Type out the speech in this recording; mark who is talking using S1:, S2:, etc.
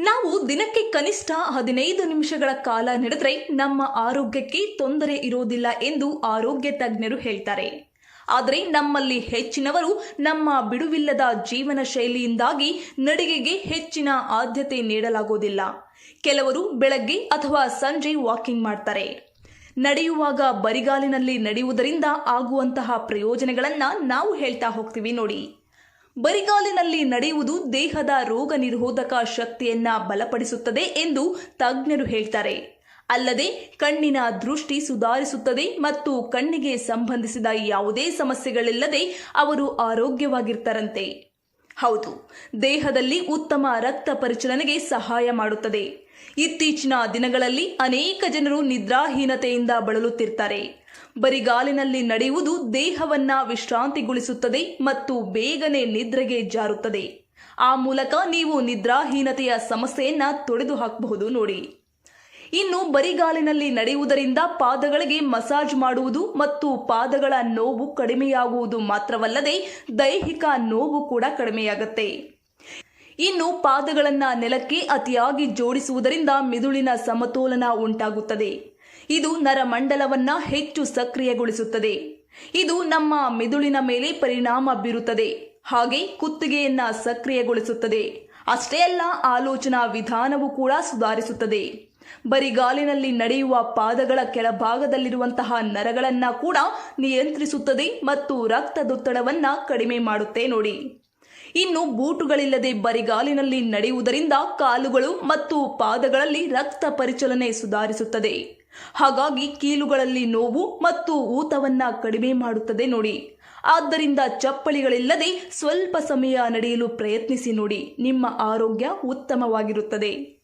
S1: ನಾವು ದಿನಕ್ಕೆ ಕನಿಷ್ಠ ಹದಿನೈದು ನಿಮಿಷಗಳ ಕಾಲ ನಡೆದರೆ ನಮ್ಮ ಆರೋಗ್ಯಕ್ಕೆ ತೊಂದರೆ ಇರೋದಿಲ್ಲ ಎಂದು ಆರೋಗ್ಯ ತಜ್ಞರು ಹೇಳ್ತಾರೆ. ಆದರೆ ನಮ್ಮಲ್ಲಿ ಹೆಚ್ಚಿನವರು ನಮ್ಮ ಬಿಡುವಿಲ್ಲದ ಜೀವನ ಶೈಲಿಯಿಂದಾಗಿ ನಡಿಗೆಗೆ ಹೆಚ್ಚಿನ ಆದ್ಯತೆ ನೀಡಲಾಗುವುದಿಲ್ಲ. ಕೆಲವರು ಬೆಳಗ್ಗೆ ಅಥವಾ ಸಂಜೆ ವಾಕಿಂಗ್ ಮಾಡ್ತಾರೆ. ನಡೆಯುವಾಗ ಬರಿಗಾಲಿನಲ್ಲಿ ನಡೆಯುವುದರಿಂದ ಆಗುವಂತಹ ಪ್ರಯೋಜನಗಳನ್ನು ನಾವು ಹೇಳ್ತಾ ಹೋಗ್ತೀವಿ ನೋಡಿ. ಬರಿಗಾಲಿನಲ್ಲಿ ನಡೆಯುವುದು ದೇಹದ ರೋಗ ನಿರೋಧಕ ಶಕ್ತಿಯನ್ನ ಬಲಪಡಿಸುತ್ತದೆ ಎಂದು ತಜ್ಞರು ಹೇಳ್ತಾರೆ. ಅಲ್ಲದೆ ಕಣ್ಣಿನ ದೃಷ್ಟಿ ಸುಧಾರಿಸುತ್ತದೆ ಮತ್ತು ಕಣ್ಣಿಗೆ ಸಂಬಂಧಿಸಿದ ಯಾವುದೇ ಸಮಸ್ಯೆಗಳಿಲ್ಲದೆ ಅವರು ಆರೋಗ್ಯವಾಗಿರ್ತಾರಂತೆ. ಹೌದು, ದೇಹದಲ್ಲಿ ಉತ್ತಮ ರಕ್ತ ಪರಿಚಲನೆಗೆ ಸಹಾಯ ಮಾಡುತ್ತದೆ. ಇತ್ತೀಚಿನ ದಿನಗಳಲ್ಲಿ ಅನೇಕ ಜನರು ನಿದ್ರಾಹೀನತೆಯಿಂದ ಬಳಲುತ್ತಿರ್ತಾರೆ. ಬರಿಗಾಲಿನಲ್ಲಿ ನಡೆಯುವುದು ದೇಹವನ್ನ ವಿಶ್ರಾಂತಿಗೊಳಿಸುತ್ತದೆ ಮತ್ತು ಬೇಗನೆ ನಿದ್ರೆಗೆ ಜಾರುತ್ತದೆ. ಆ ಮೂಲಕ ನೀವು ನಿದ್ರಾಹೀನತೆಯ ಸಮಸ್ಯೆಯನ್ನ ತೊಡೆದು ಹಾಕಬಹುದು ನೋಡಿ. ಇನ್ನು ಬರಿಗಾಲಿನಲ್ಲಿ ನಡೆಯುವುದರಿಂದ ಪಾದಗಳಿಗೆ ಮಸಾಜ್ ಮಾಡುವುದು ಮತ್ತು ಪಾದಗಳ ನೋವು ಕಡಿಮೆಯಾಗುವುದು ಮಾತ್ರವಲ್ಲದೆ ದೈಹಿಕ ನೋವು ಕೂಡ ಕಡಿಮೆಯಾಗುತ್ತೆ. ಇನ್ನು ಪಾದಗಳನ್ನ ನೆಲಕ್ಕೆ ಅತಿಯಾಗಿ ಜೋಡಿಸುವುದರಿಂದ ಮಿದುಳಿನ ಸಮತೋಲನ ಉಂಟಾಗುತ್ತದೆ. ಇದು ನರಮಂಡಲವನ್ನ ಹೆಚ್ಚು ಸಕ್ರಿಯಗೊಳಿಸುತ್ತದೆ. ಇದು ನಮ್ಮ ಮಿದುಳಿನ ಮೇಲೆ ಪರಿಣಾಮ ಬೀರುತ್ತದೆ. ಹಾಗೆ ಕುತ್ತಿಗೆಯನ್ನ ಸಕ್ರಿಯಗೊಳಿಸುತ್ತದೆ. ಅಷ್ಟೇ ಅಲ್ಲ, ಆಲೋಚನಾ ವಿಧಾನವು ಕೂಡ ಸುಧಾರಿಸುತ್ತದೆ. ಬರಿಗಾಲಿನಲ್ಲಿ ನಡೆಯುವ ಪಾದಗಳ ಕೆಳಭಾಗದಲ್ಲಿರುವಂತಹ ನರಗಳನ್ನ ಕೂಡ ನಿಯಂತ್ರಿಸುತ್ತದೆ ಮತ್ತು ರಕ್ತದೊತ್ತಡವನ್ನ ಕಡಿಮೆ ಮಾಡುತ್ತೆ ನೋಡಿ. ಇನ್ನು ಬೂಟುಗಳಿಲ್ಲದೆ ಬರಿಗಾಲಿನಲ್ಲಿ ನಡೆಯುವುದರಿಂದ ಕಾಲುಗಳು ಮತ್ತು ಪಾದಗಳಲ್ಲಿ ರಕ್ತ ಪರಿಚಲನೆ ಸುಧಾರಿಸುತ್ತದೆ. ಹಾಗಾಗಿ ಕೀಲುಗಳಲ್ಲಿ ನೋವು ಮತ್ತು ಊತವನ್ನ ಕಡಿಮೆ ಮಾಡುತ್ತದೆ ನೋಡಿ. ಆದ್ದರಿಂದ ಚಪ್ಪಲಿಗಳಿಲ್ಲದೆ ಸ್ವಲ್ಪ ಸಮಯ ನಡೆಯಲು ಪ್ರಯತ್ನಿಸಿ ನೋಡಿ. ನಿಮ್ಮ ಆರೋಗ್ಯ ಉತ್ತಮವಾಗಿರುತ್ತದೆ.